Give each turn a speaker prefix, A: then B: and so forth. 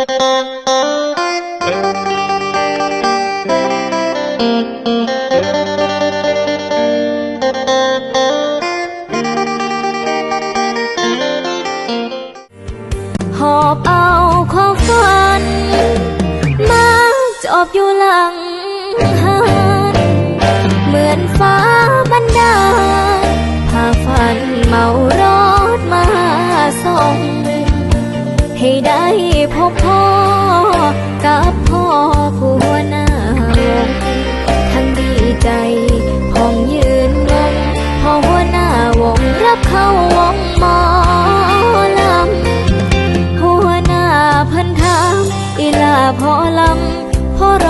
A: หอบเอาความฝัน มาจอบอยู่หลังหันเหมือนฟ้าบันดาล ให้ได้พบพ่อ กับพ่อผู้หัวหน้าวงทั้งดีใจพองยืนงงพอหัวหน้าวงรับเข้าวงหมอลำหัวหน้าพันธามอีลาพอลำพอร้อ